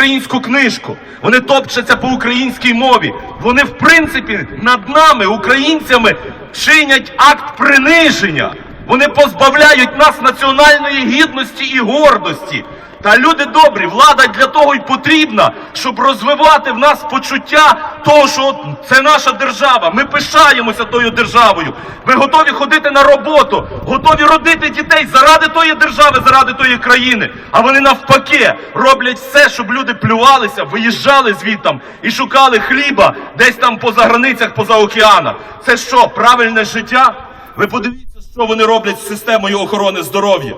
українську книжку, вони топчаться по українській мові. Вони, в принципі, над нами, українцями, чинять акт приниження. Вони позбавляють нас національної гідності і гордості. Та люди добрі, влада для того й потрібна, щоб розвивати в нас почуття того, що це наша держава. Ми пишаємося тою державою. Ми готові ходити на роботу, готові родити дітей заради тої держави, заради тої країни. А вони навпаки роблять все, щоб люди плювалися, виїжджали звідтам і шукали хліба десь там поза границях, поза океанах. Це що, правильне життя? Ви подивіться, що вони роблять з системою охорони здоров'я.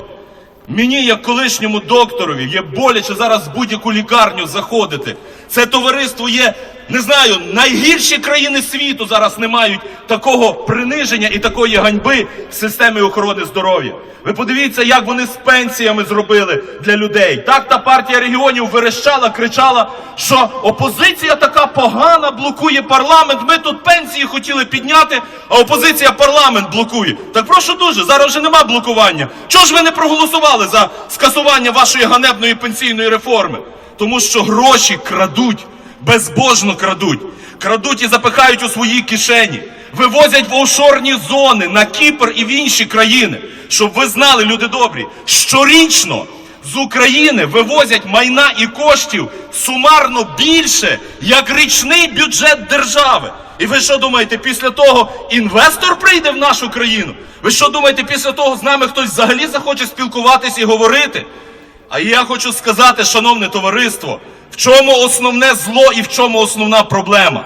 Мені, як колишньому докторові, є боляче зараз в будь-яку лікарню заходити. Це товариство є, не знаю, найгірші країни світу зараз не мають такого приниження і такої ганьби в системі охорони здоров'я. Ви подивіться, як вони з пенсіями зробили для людей. Так та партія регіонів верещала, кричала, що опозиція така погана, блокує парламент. Ми тут пенсії хотіли підняти, а опозиція парламент блокує. Так прошу дуже, зараз вже нема блокування. Чого ж ви не проголосували за скасування вашої ганебної пенсійної реформи? Тому що гроші крадуть, безбожно крадуть, крадуть і запихають у свої кишені, вивозять в офшорні зони на Кіпр і в інші країни. Щоб ви знали, люди добрі, щорічно з України вивозять майна і коштів сумарно більше, як річний бюджет держави. І ви що думаєте, після того інвестор прийде в нашу країну? Ви що думаєте, після того з нами хтось взагалі захоче спілкуватись і говорити? А я хочу сказати, шановне товариство, в чому основне зло і в чому основна проблема?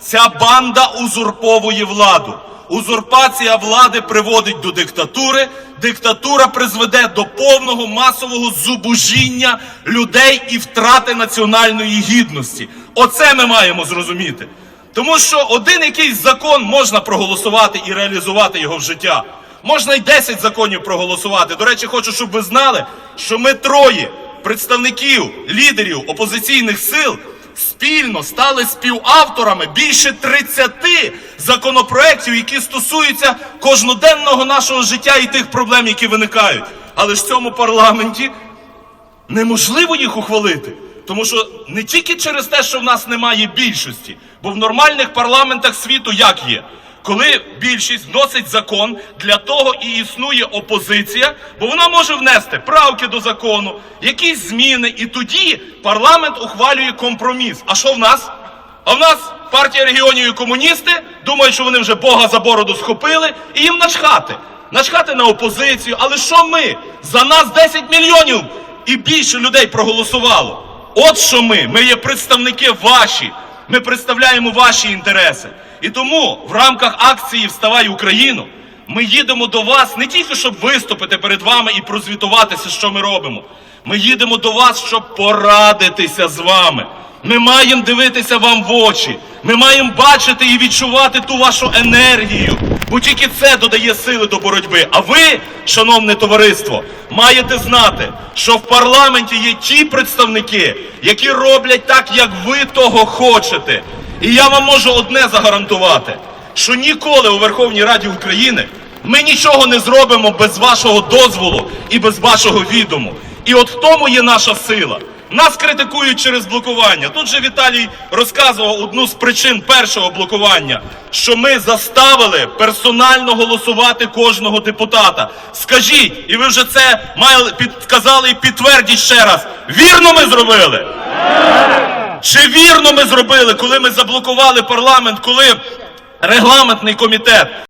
Ця банда узурповує владу. Узурпація влади приводить до диктатури. Диктатура призведе до повного масового зубожіння людей і втрати національної гідності. Оце ми маємо зрозуміти. Тому що один якийсь закон можна проголосувати і реалізувати його в життя. Можна й 10 законів проголосувати. До речі, хочу, щоб ви знали, що ми троє представників, лідерів опозиційних сил спільно стали співавторами більше 30 законопроєктів, які стосуються кожноденного нашого життя і тих проблем, які виникають. Але ж в цьому парламенті неможливо їх ухвалити. Тому що не тільки через те, що в нас немає більшості, бо в нормальних парламентах світу як є? Коли більшість вносить закон, для того і існує опозиція, бо вона може внести правки до закону, якісь зміни, і тоді парламент ухвалює компроміс. А що в нас? А в нас партія регіонів і комуністи думають, що вони вже Бога за бороду схопили, і їм начхати. Начхати на опозицію. Але що ми? За нас 10 мільйонів і більше людей проголосувало. От що ми. Ми є представники ваші. Ми представляємо ваші інтереси. І тому в рамках акції Вставай Україну ми їдемо до вас не тільки щоб виступити перед вами і прозвітуватися, що ми робимо. Ми їдемо до вас, щоб порадитися з вами. Ми маємо дивитися вам в очі. Ми маємо бачити і відчувати ту вашу енергію, бо тільки це додає сили до боротьби. А ви, шановне товариство, маєте знати, що в парламенті є ті представники, які роблять так, як ви того хочете. І я вам можу одне загарантувати, що ніколи у Верховній Раді України ми нічого не зробимо без вашого дозволу і без вашого відому. І от в тому є наша сила. Нас критикують через блокування. Тут же Віталій розказував одну з причин першого блокування, що ми заставили персонально голосувати кожного депутата. Скажіть, і ви вже це мали підказали і підтвердіть ще раз. Вірно ми зробили? Чи вірно ми зробили, коли ми заблокували парламент, коли регламентний комітет